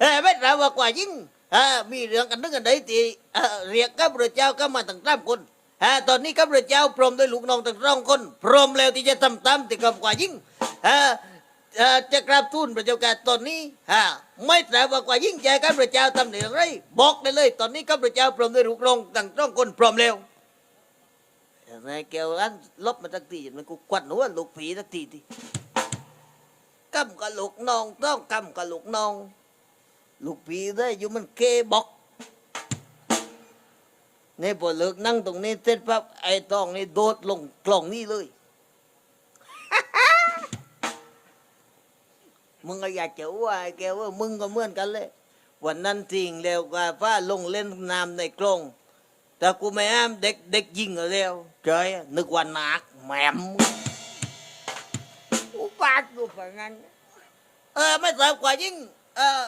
เออไม่ทราบว่ากว่ายิ่งเออมีเรื่องกันนึกกันได้ตีเออเรียกกับพระเจ้าก็มาตั้งสามคนเออตอนนี้กับพระเจ้าพร้อมด้วยลูกน้องตั้งสองคน พร้อมแล้วที่จะทำตามที่กับกว่ายิ่งเออเออจะกราบทูลพระเจ้าค่ตอนนี้ฮะไม่ทราบว่ากว่ายิ่งใจกับพระเจ้าทำในอย่างไร บอกได้เลย ตอนนี้กับพระเจ้าพร้อมด้วยลูกน้องตั้งสองคนพร้อมแล้วนายแก้วอันลบมาสักทีมันกูกวัดหัวลูกผีสักทีทีกำกับลูกน้องต้องกำกับลูกน้อง ลูกผีได้อยู่มันเคบอกนี่พอเลิกนั่งตรงนี้เสร็จปั๊บไอ้ตองนี่โดดลงกล่องนี่เลย มึงก็อยากจะว่าไอ้แกว่ามึงก็เหมือนกันเลย วันนั้นทิ้งแล้วก็ฟ้าลงเล่นน้ำในกล่องแต่กูไม่อ้ามเด็กเด็กยิงเอาแล้วเจยนึกว่าหนักแหมมอุปาทกูฝังงั้นเออไม่ทราบกว่ายิ่งเออ